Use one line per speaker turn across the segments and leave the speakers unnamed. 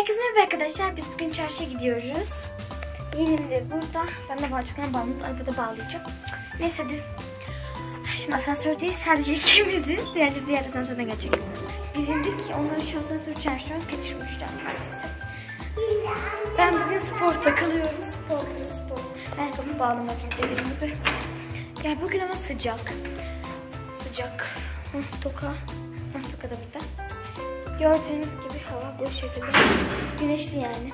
Herkese merhaba arkadaşlar. Biz bugün çarşıya gidiyoruz. Yeğenim de burada. Ben de balçıklarına bağlanıp arabada bağlayacağım. Neyse hadi. Şimdi asansördeyiz. Sadece ikimiziz. Diğerleri diğer asansörden gelecek. Biz indik. Onları şu asansör çarşıya kaçırmışlar maalesef. Ben bugün spor takılıyorum. Spor, spor. Ayakkabımı bağlamadım dediğim gibi. Yani bugün ama sıcak. Sıcak. Hı, toka. Hı, toka da burada. Gördüğünüz gibi hava bu şekilde. Güneşli yani.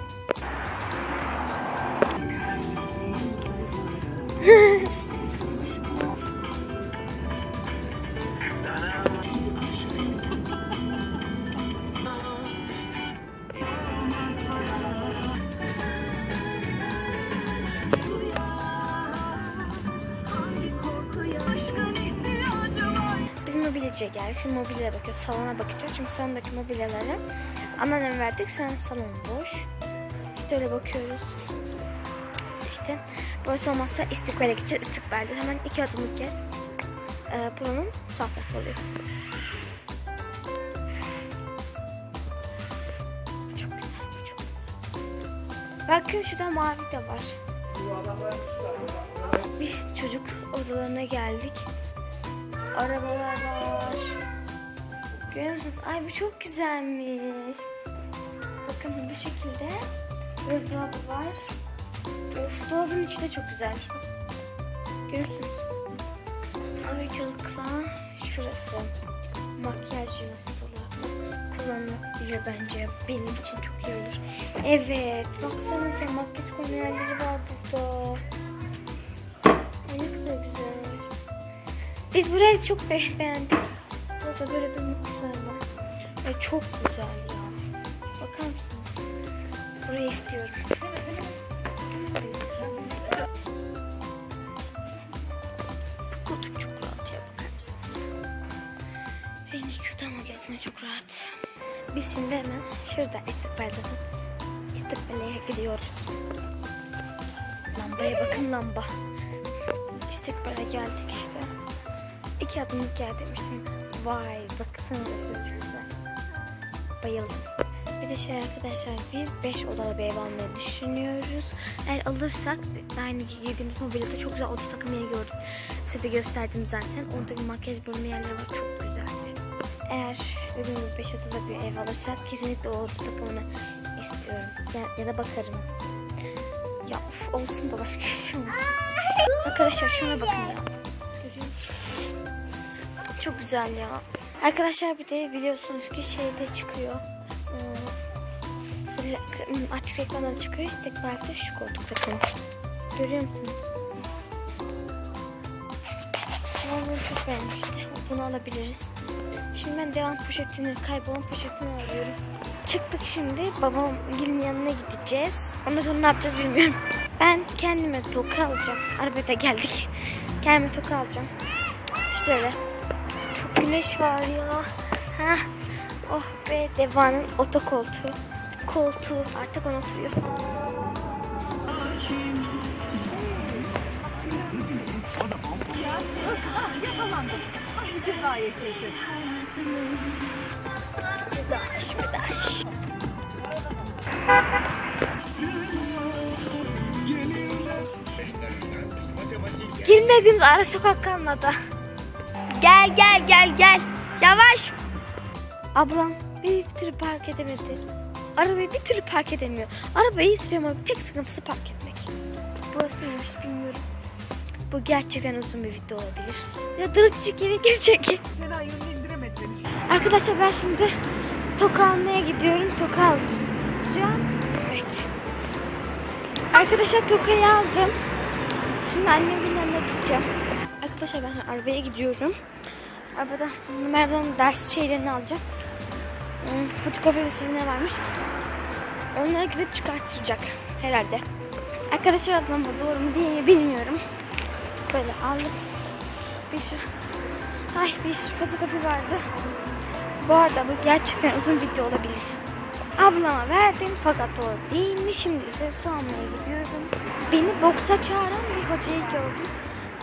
Mobilyacıya geldik. Şimdi mobilyaya bakıyoruz. Salona bakacağız. Çünkü salondaki mobilyaları anneanneme verdik. Sonra salon boş. İşte öyle bakıyoruz. İşte burası olmazsa istikbale gideceğiz. İstikbalde hemen iki adımlık yer. Ee, buranın sağ tarafı oluyor. Bu çok güzel. Bu çok güzel. Bakın şurada mavi de var. Biz çocuk odalarına geldik. Arabalar var. Görüyor musunuz? Ay bu çok güzelmiş. Bakın bu şekilde. Böyle dolabı var. Of dolabın içi de çok güzelmiş. Bak. Görüyor musunuz? Ayrıcalıkla şurası. Makyaj yuvası olarak kullanılabilir bence. Benim için çok iyi olur. Evet. Baksanıza makyaj koyma var burada. Ay ne kadar güzel. Biz burayı çok be- beğendik. Burada böyle bir mutfaklar var. Ve çok güzel ya. Bakar mısınız? Burayı istiyorum. Bu koltuk çok rahat ya bakar mısınız? Rengi kötü ama gezme çok rahat. Biz şimdi hemen şurada istikbal zaten. İstikbale gidiyoruz. Lambaya bakın lamba. İstikbale geldik işte. İki adımlık yer demiştim. Vay baksanıza şurası çok güzel. Bayıldım. Bir de şey arkadaşlar biz 5 odalı bir ev almayı düşünüyoruz. Eğer alırsak aynı girdiğimiz mobilyada çok güzel oda takım yeri gördüm. Size de gösterdim zaten. Oradaki makyaj bölümü yerleri var çok güzeldi. Eğer dediğim gibi 5 odalı bir ev alırsak kesinlikle o oda takımını istiyorum. Ya, ya da bakarım. Ya of, olsun da başka bir şey olmasın. Arkadaşlar şuna bakın ya. Çok güzel ya. Arkadaşlar bir de biliyorsunuz ki şeyde çıkıyor. Hmm, hmm, Açık ekranda çıkıyor. İstikbalde şu koltuk takımı. Görüyor musunuz? Bunu çok beğenmiştim. Bunu alabiliriz. Şimdi ben devam poşetini, kaybolan poşetini alıyorum. Çıktık şimdi. Babam gelin yanına gideceğiz. Ondan sonra ne yapacağız bilmiyorum. Ben kendime toka alacağım. Arabada geldik. Kendime toka alacağım. İşte öyle. Çok güneş var ya. Heh. Oh be Deva'nın otokoltuğu. Koltuğu artık ona oturuyor. Müdaş müdaş. Girmediğimiz ara sokak kalmadı. Gel gel gel gel. Yavaş. Ablam bir türlü park edemedi. Arabayı bir türlü park edemiyor. Arabayı istiyorum ama tek sıkıntısı park etmek. Burası neymiş bilmiyorum. Bu gerçekten uzun bir video olabilir. Ya dırıcık yere girecek.
Seda yönünü indiremedi.
Arkadaşlar ben şimdi toka almaya gidiyorum. Toka alacağım. Evet. Arkadaşlar tokayı aldım. Şimdi annemin yanına gideceğim. Arkadaşlar ben şimdi arabaya gidiyorum. Arabada Merve'nin ders şeylerini alacağım. Hmm, Fotokopi ne varmış. Onlara gidip çıkartacak herhalde. Arkadaşlar bu doğru mu mi bilmiyorum. Böyle aldım. Bir şu Ay bir fotokopi vardı. Bu arada bu gerçekten uzun video olabilir. Ablama verdim fakat o değilmiş. Şimdi ise su almaya gidiyorum. Beni boksa çağıran bir hocayı gördüm.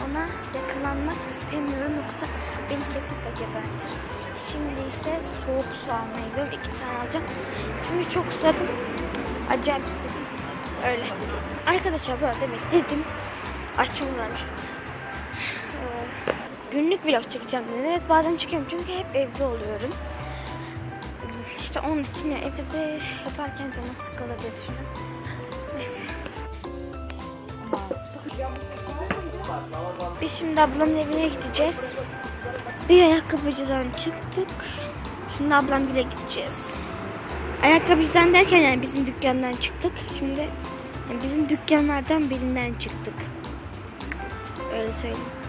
Ona yakalanmak istemiyorum yoksa beni kesinlikle gebertir. Şimdi ise soğuk su almaya gidiyorum. İki tane alacağım. Çünkü çok susadım. Acayip susadım. Öyle. Arkadaşlar böyle bekledim. Açım varmış. Ee, günlük vlog çekeceğim dedim. Evet bazen çekiyorum çünkü hep evde oluyorum. İşte onun için ya, evde de yaparken canım sıkılır diye düşünüyorum. Neyse. Biz şimdi ablamın evine gideceğiz. Bir ayakkabıcıdan çıktık. Şimdi ablam bile gideceğiz. Ayakkabıcıdan derken yani bizim dükkandan çıktık. Şimdi yani bizim dükkanlardan birinden çıktık. Öyle söyleyeyim.